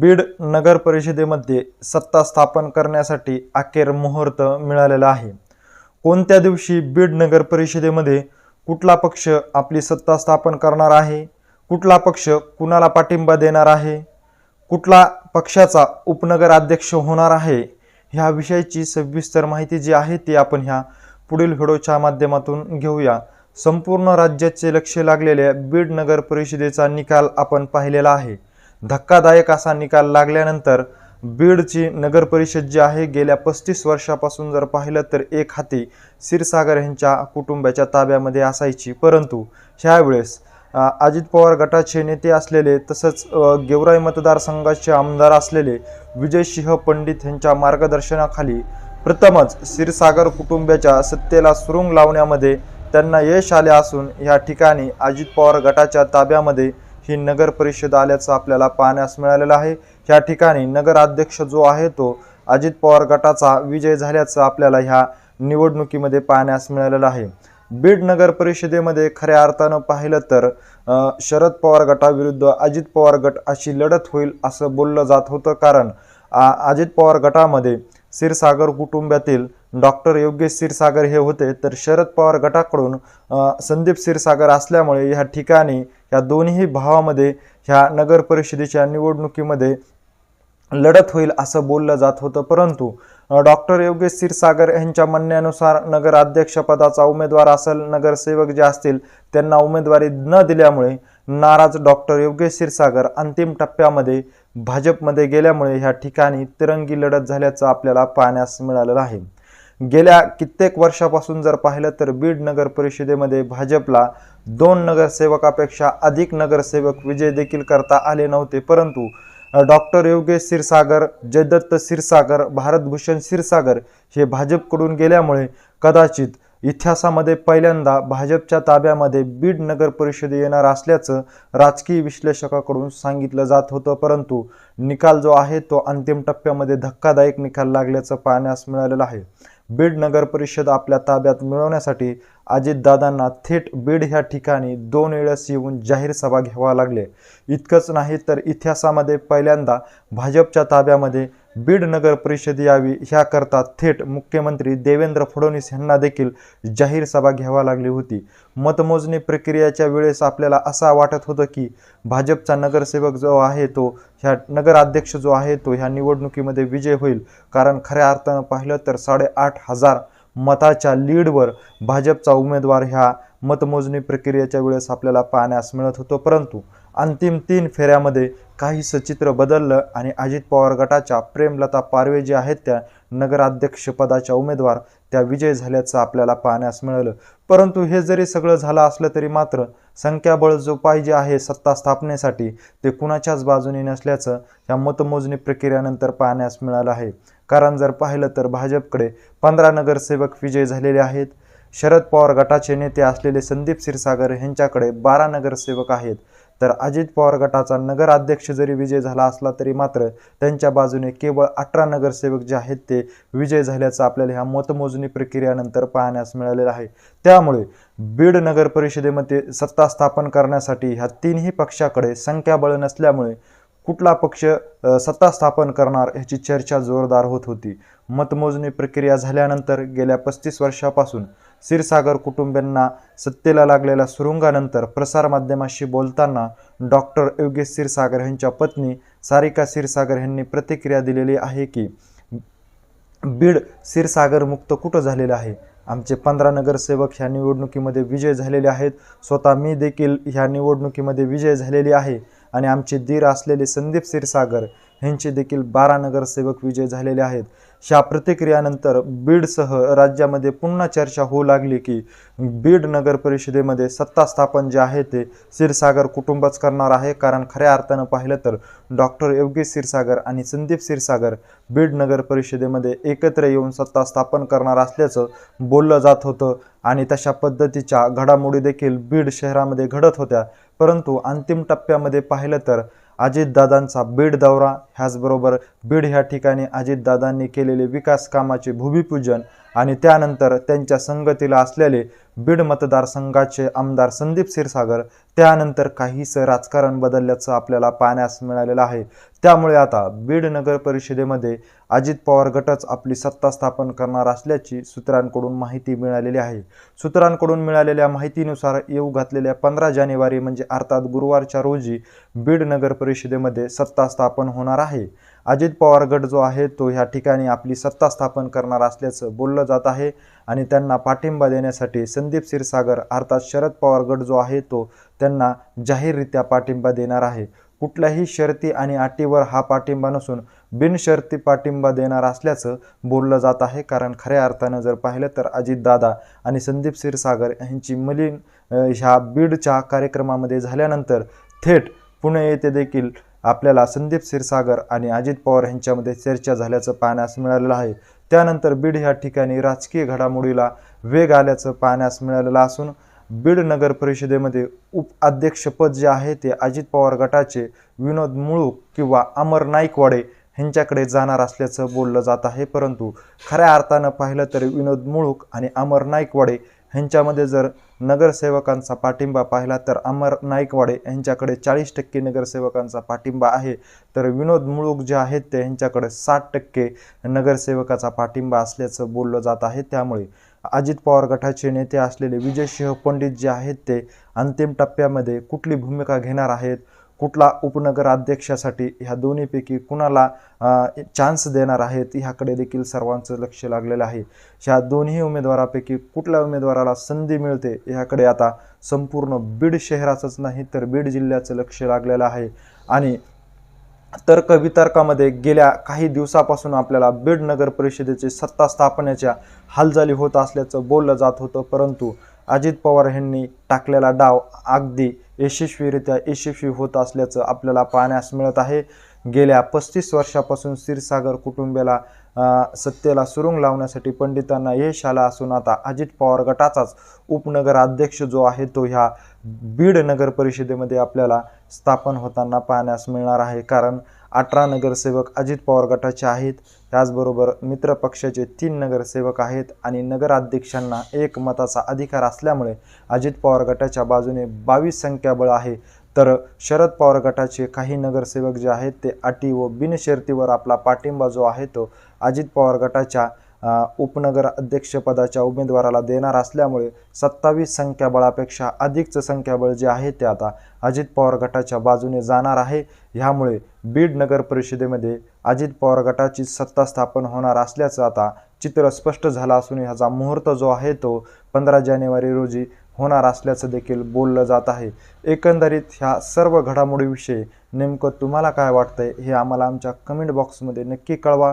बीड नगर परिषदेमध्ये सत्ता स्थापन करण्यासाठी अखेर मुहूर्त मिळालेला आहे. कोणत्या दिवशी बीड नगर परिषदेमध्ये कुठला पक्ष आपली सत्ता स्थापन करणार आहे? कुठला पक्ष कुणाला पाठिंबा देणार आहे? कुठला पक्षाचा उपनगर अध्यक्ष होणार आहे? ह्या विषयाची सविस्तर माहिती जी आहे ती आपण ह्या पुढील व्हिडिओच्या माध्यमातून घेऊया. संपूर्ण राज्याचे लक्ष लागलेल्या बीड नगर परिषदेचा निकाल आपण पाहिलेला आहे. धक्कादायक असा निकाल लागल्यानंतर बीडची नगर परिषद जी आहे गेल्या पस्तीस वर्षापासून जर पाहिलं तर एक हाती क्षीरसागर यांच्या कुटुंबाच्या ताब्यामध्ये असायची. परंतु ह्यावेळेस अजित पवार गटाचे नेते असलेले तसंच गेवराई मतदारसंघाचे आमदार असलेले विजयसिंह पंडित यांच्या मार्गदर्शनाखाली प्रथमच क्षीरसागर कुटुंबाच्या सत्तेला सुरुंग लावण्यामध्ये त्यांना यश आले असून या ठिकाणी अजित पवार गटाच्या ताब्यामध्ये ही नगर परिषद आल्याचं आपल्याला पाहण्यास मिळालेलं आहे. ह्या ठिकाणी नगराध्यक्ष जो आहे तो अजित पवार गटाचा विजय झाल्याचं आपल्याला ह्या निवडणुकीमध्ये पाहण्यास मिळालेलं आहे. बीड नगर परिषदेमध्ये खऱ्या अर्थानं पाहिलं तर शरद पवार गटाविरुद्ध अजित पवार गट अशी लढत होईल असं बोललं जात होतं. कारण आ, अजित पवार गटामध्ये क्षीरसागर कुटुंबातील डॉक्टर योगेश क्षीरसागर हे होते तर शरद पवार गटाकडून संदीप क्षीरसागर असल्यामुळे ह्या ठिकाणी या दोन्ही भावामध्ये ह्या नगर परिषदेच्या निवडणुकीमध्ये लढत होईल असं बोललं जात होतं. परंतु डॉक्टर योगेश क्षीरसागर यांच्या म्हणण्यानुसार नगराध्यक्षपदाचा उमेदवार असेल नगरसेवक जे असतील त्यांना उमेदवारी न दिल्यामुळे नाराज डॉक्टर योगेश क्षीरसागर अंतिम टप्प्यामध्ये भाजपमध्ये गेल्यामुळे ह्या ठिकाणी तिरंगी लढत झाल्याचं आपल्याला पाहण्यास मिळालेलं आहे. गेल्या कित्येक वर्षापासून जर पाहिलं तर बीड नगर परिषदेमध्ये भाजपला दोन नगरसेवकापेक्षा अधिक नगरसेवक विजय देखील करता आले नव्हते. परंतु डॉक्टर योगेश क्षीरसागर जयदत्त क्षीरसागर भारतभूषण क्षीरसागर हे भाजपकडून गेल्यामुळे कदाचित इतिहासामध्ये पहिल्यांदा भाजपच्या ताब्यामध्ये बीड नगर परिषद येणार असल्याचं राजकीय विश्लेषकाकडून सांगितलं जात होतं परंतु निकाल जो आहे तो अंतिम टप्प्यामध्ये धक्कादायक निकाल लागल्याचं पाहण्यास मिळालेलं आहे. बीड नगर परिषद आपल्या ताब्यात मिळवण्यासाठी अजितदादांना थेट बीड ह्या ठिकाणी दोन वेळेस येऊन जाहीर सभा घ्यावा लागले. इतकंच नाही तर इतिहासामध्ये पहिल्यांदा भाजपच्या ताब्यामध्ये बीड नगर परिषद यावी ह्याकरता थेट मुख्यमंत्री देवेंद्र फडणवीस यांना देखील जाहीर सभा घ्यावा लागली होती. मतमोजणी प्रक्रियेच्या वेळेस आपल्याला असा वाटत होतं की भाजपचा नगरसेवक जो आहे तो ह्या नगराध्यक्ष जो आहे तो ह्या निवडणुकीमध्ये विजय होईल. कारण खऱ्या अर्थानं पाहिलं तर साडेआठ हजार मताच्या लीडवर भाजपचा उमेदवार ह्या मतमोजणी प्रक्रियेच्या वेळेस आपल्याला पाहण्यास मिळत होतो. परंतु अंतिम तीन फेऱ्यामध्ये काहीसं चित्र बदललं आणि अजित पवार गटाच्या प्रेमलता पारवे जे आहेत त्या नगराध्यक्षपदाच्या उमेदवार त्या विजय झाल्याचं आपल्याला पाहण्यास मिळालं. परंतु हे जरी सगळं झालं असलं तरी मात्र संख्याबळ जो पाहिजे आहे सत्ता स्थापनेसाठी ते कुणाच्याच बाजूने नसल्याचं या मतमोजणी प्रक्रियेनंतर पाहण्यास मिळालं आहे. कारण जर पाहिलं तर भाजपकडे पंधरा नगरसेवक विजय झालेले आहेत. शरद पवार गटाचे नेते असलेले संदीप क्षीरसागर यांच्याकडे बारा नगरसेवक आहेत. तर अजित पवार गटाचा नगराध्यक्ष जरी विजय झाला असला तरी मात्र त्यांच्या बाजूने केवळ अठरा नगरसेवक जे आहेत ते विजय झाल्याचं आपल्याला ह्या मतमोजणी प्रक्रियानंतर पाहण्यास मिळालेलं आहे. त्यामुळे बीड नगर परिषदेमध्ये सत्ता स्थापन करण्यासाठी ह्या तीनही पक्षाकडे संख्याबळ नसल्यामुळे कुठला पक्ष सत्ता स्थापन करणार ह्याची चर्चा जोरदार होत होती. मतमोजणी प्रक्रिया झाल्यानंतर गेल्या पस्तीस वर्षापासून क्षीरसागर कुटुंबियांना सत्तेला लागलेल्या सुरुंगानंतर प्रसारमाध्यमाशी बोलताना डॉक्टर योगेश क्षीरसागर यांच्या पत्नी सारिका क्षीरसागर यांनी प्रतिक्रिया दिलेली आहे की बीड क्षीरसागर मुक्त कुठं झालेलं आहे? आमचे पंधरा नगरसेवक ह्या निवडणुकीमध्ये विजय झालेले आहेत. स्वतः मी देखील ह्या निवडणुकीमध्ये विजय झालेली आहे. आणि आमचे धीर असलेले संदीप क्षीरसागर यांचे देखील बारा नगरसेवक विजय झालेले आहेत. ह्या प्रतिक्रियानंतर बीडसह राज्यामध्ये पुन्हा चर्चा होऊ लागली की बीड नगर परिषदेमध्ये सत्ता स्थापन जे आहे ते क्षीरसागर कुटुंबच करणार आहे. कारण खऱ्या अर्थानं पाहिलं तर डॉक्टर योगेश क्षीरसागर आणि संदीप क्षीरसागर बीड नगर परिषदेमध्ये एकत्र येऊन सत्ता स्थापन करणार असल्याचं बोललं जात होतं आणि तशा पद्धतीच्या घडामोडी देखील बीड शहरामध्ये घडत होत्या. परंतु अंतिम टप्प्यामध्ये पाहिलं तर अजितदादांचा बीड दौरा ह्याचबरोबर बीड ह्या ठिकाणी अजितदादांनी केलेले विकास कामाचे भूमिपूजन आणि त्यानंतर त्यांच्या संगतीला असलेले बीड मतदारसंघाचे आमदार संदीप क्षीरसागर त्यानंतर काहीसं राजकारण बदलल्याचं आपल्याला पाहण्यास मिळालेलं आहे. त्यामुळे आता बीड नगर परिषदेमध्ये अजित पवार गटच आपली सत्ता स्थापन करणार असल्याची सूत्रांकडून माहिती मिळालेली आहे. सूत्रांकडून मिळालेल्या माहितीनुसार येऊ घातलेल्या पंधरा जानेवारी म्हणजे अर्थात गुरुवारच्या रोजी बीड नगर परिषदेमध्ये सत्ता स्थापन होणार आहे. अजित पवार गट जो आहे तो ह्या ठिकाणी आपली सत्ता स्थापन करणार असल्याचं बोललं जात आहे आणि त्यांना पाठिंबा देण्यासाठी संदीप क्षीरसागर अर्थात शरद पवार गट जो आहे तो त्यांना जाहीररित्या पाठिंबा देणार आहे. कुठल्याही शर्ती आणि अटीवर हा पाठिंबा नसून बिनशर्ती पाठिंबा देणार असल्याचं बोललं जात आहे. कारण खऱ्या अर्थानं जर पाहिलं तर अजितदादा आणि संदीप क्षीरसागर यांची मलिन ह्या बीडच्या कार्यक्रमामध्ये झाल्यानंतर थेट पुणे येथे देखील आपल्याला संदीप क्षीरसागर आणि अजित पवार यांच्यामध्ये चर्चा झाल्याचं पाहण्यास मिळालेलं आहे. त्यानंतर बीड ह्या ठिकाणी राजकीय घडामोडीला वेग आल्याचं पाहण्यास मिळालेलं असून बीड नगर परिषदेमध्ये उप अध्यक्षपद जे आहे ते अजित पवार गटाचे विनोद मुळूक किंवा अमर नाईकवाडे ह्यांच्याकडे जाणार असल्याचं बोललं जात आहे. परंतु खऱ्या अर्थानं पाहिलं तर विनोद मुळूक आणि अमर नाईकवाडे ह्यांच्यामध्ये जर नगरसेवकांचा पाठिंबा पाहिला तर अमर नाईकवाडे यांच्याकडे चाळीस टक्के नगरसेवकांचा पाठिंबा आहे. तर विनोद मुळूक जे आहेत ते यांच्याकडे साठ टक्के नगरसेवकाचा पाठिंबा असल्याचं बोललं जात आहे. त्यामुळे अजित पवार गटाचे नेते असलेले विजयसिंह पंडित जे आहेत ते अंतिम टप्प्यामध्ये कुठली भूमिका घेणार आहेत? कुठला उपनगराध्यक्षासाठी ह्या दोन्हीपैकी कुणाला चान्स देणार आहेत ह्याकडे देखील सर्वांचं लक्ष लागलेलं आहे. ह्या दोन्ही उमेदवारापैकी कुठल्या उमेदवाराला संधी मिळते ह्याकडे आता संपूर्ण बीड शहराचंच नाही तर बीड जिल्ह्याचं लक्ष लागलेलं आहे. आणि तर्कवितर्कामध्ये गेल्या काही दिवसापासून आपल्याला बीड नगर परिषदेचे सत्ता स्थापनेच्या हालचाली होत असल्याचं बोललं जात होतं परंतु अजित पवार यांनी टाकलेला डाव अगदी यशस्वीरित्या यशस्वी होत असल्याचं आपल्याला पाहण्यास मिळत आहे. गेल्या पस्तीस वर्षापासून क्षीरसागर कुटुंबियाला सत्तेला सुरुंग लावण्यासाठी पंडितांना यश आलं असून आता अजित पवार गटाचाच उपनगर अध्यक्ष जो आहे तो ह्या बीड नगर परिषदेमध्ये आपल्याला स्थापन होताना पाहण्यास मिळणार आहे. कारण अठरा नगरसेवक अजित पवार गटाचे आहेत. त्याचबरोबर मित्र पक्षाचे तीन नगरसेवक आहेत आणि नगराध्यक्षांना एक मताचा अधिकार असल्यामुळे अजित पवार गटाच्या बाजूने बावीस संख्याबळ आहे. तर शरद पवार गटाचे काही नगरसेवक जे आहेत ते अटी व बिनशर्तीवर आपला पाठिंबा जो आहे तो अजित पवार गटाच्या उपनगर अध्यक्षपदाच्या उमेदवाराला देणार असल्यामुळे सत्तावीस संख्याबळापेक्षा अधिकचं संख्याबळ जे आहे ते आता अजित पवार गटाच्या बाजूने जाणार आहे. ह्यामुळे बीड नगर परिषदेमध्ये अजित पवार गटाची सत्ता स्थापन होणार असल्याचं आता चित्र स्पष्ट झालं असून ह्याचा मुहूर्त जो आहे तो पंधरा जानेवारी रोजी होणार असल्याचं देखील बोललं जात आहे. एकंदरीत ह्या सर्व घडामोडीविषयी नेमकं तुम्हाला काय वाटतंय हे आम्हाला आमच्या कमेंट बॉक्समध्ये नक्की कळवा.